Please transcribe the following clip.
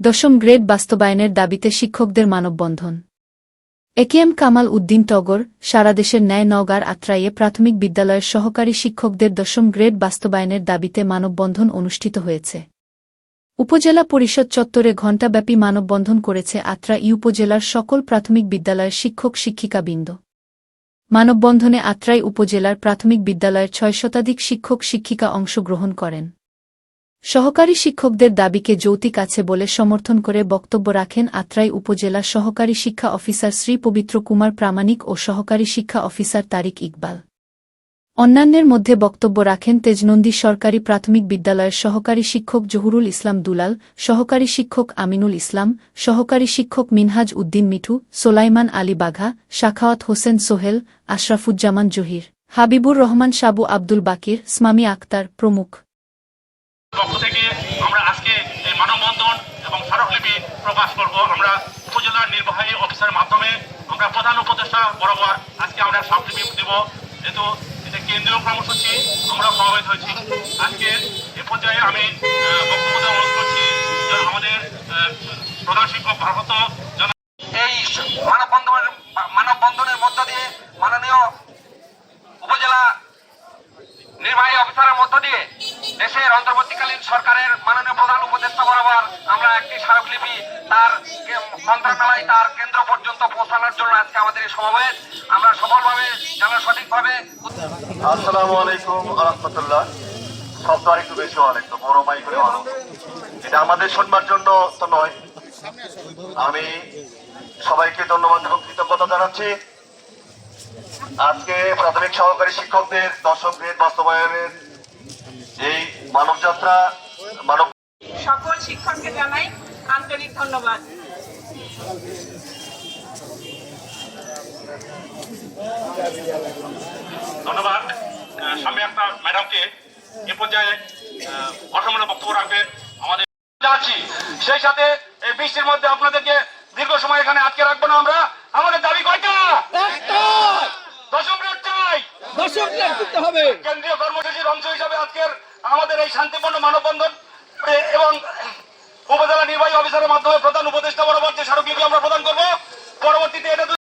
দশম গ্রেড বাস্তবায়নের দাবিতে শিক্ষকদের মানববন্ধন। একেএম কামাল উদ্দিন টগর, সারা দেশের ন্যায় নওগাঁর আত্রাইয়ে প্রাথমিক বিদ্যালয়ের সহকারী শিক্ষকদের দশম গ্রেড বাস্তবায়নের দাবিতে মানববন্ধন অনুষ্ঠিত হয়েছে। উপজেলা পরিষদ চত্বরে ঘণ্টাব্যাপী মানববন্ধন করেছে আত্রা উপজেলার সকল প্রাথমিক বিদ্যালয়ের শিক্ষক শিক্ষিকাবৃন্দ। মানববন্ধনে আত্রাই উপজেলার প্রাথমিক বিদ্যালয়ের ছয় শতাধিক শিক্ষক শিক্ষিকা অংশগ্রহণ করেন। সহকারী শিক্ষকদের দাবিকে যৌতিক আছে বলে সমর্থন করে বক্তব্য রাখেন আত্রাই উপজেলা সহকারী শিক্ষা অফিসার শ্রী পবিত্র কুমার প্রামাণিক ও সহকারী শিক্ষা অফিসার তারিক ইকবাল। অন্যান্যের মধ্যে বক্তব্য রাখেন তেজনন্দী সরকারি প্রাথমিক বিদ্যালয়ের সহকারী শিক্ষক জহুরুল ইসলাম দুলাল, সহকারী শিক্ষক আমিনুল ইসলাম, সহকারী শিক্ষক মিনহাজ উদ্দিন মিঠু, সোলাইমান আলী বাঘা, শাখাওয়াত হোসেন সোহেল, আশরাফুজ্জামান জহির, হাবিবুর রহমান সাবু আব্দুল বাকির, স্মামি আক্তার প্রমুখ। পক্ষ থেকে আমরা আজকে এই মানববন্ধন এবং স্মারকলিপি প্রকাশ করব। আমরা উপজেলার নির্বাহী অফিসারের মাধ্যমে আমরা প্রধান উপদেষ্টা বরাবর আজকে আমরা স্মারকলিপি দেব। যেহেতু এটা কেন্দ্রীয় কর্মসূচি, আমরা সমাবেত হয়েছি। আজকে এ পর্যায়ে আমি বক্তব্য অনুরোধ করছি আমাদের প্রধান শিক্ষক ভারত জনাব এই মানববন্ধনের মানববন্ধনের মধ্য দিয়ে মাননীয় উপজেলা নির্বাহী অফিসারের মধ্য দিয়ে দেশের অন্তর্বর্তীকালীন সরকারের মাননীয় প্রধান উপদেষ্টা বরাবর আমরা একটি স্মারকলিপি তার মন্ত্রণালয়, তার কেন্দ্র পর্যন্ত পৌঁছানোর জন্য আজকে আমাদের এই সমাবেশ। আমরা সফলভাবে, যেন সঠিকভাবে আসসালামু আলাইকুম রহমতুল্লাহ শব্দ আর বেশি হওয়ার একটু বড় মাই করে ভালো এটা আমাদের শুনবার জন্য তো নয়। আমি সবাইকে ধন্যবাদ এবং কৃতজ্ঞতা জানাচ্ছি। আজকে প্রাথমিক সহকারী শিক্ষকদের দশম গ্রেড বাস্তবায়নের মানবযাত্রা মানব সকল শিক্ষককে জানাই আন্তরিক ধন্যবাদ। ধন্যবাদ। একটা ম্যাডামকে এ পর্যায়ে বক্তব্য রাখবেন আমাদের যাচ্ছি সেই সাথে এই বৃষ্টির মধ্যে আপনাদেরকে দীর্ঘ সময় এখানে আটকে রাখব না আমরা। আমাদের দাবি কয়টা? দশম গ্রেড চাই। করতে হবে। কেন্দ্রীয় কর্মসূচির অংশ হিসাবে আজকের আমাদের এই শান্তিপূর্ণ মানববন্ধন এবং উপজেলা নির্বাহী অফিসারের মাধ্যমে প্রধান উপদেষ্টা বরাবর যে স্মারকলিপি আমরা প্রদান করব, পরবর্তীতে এটা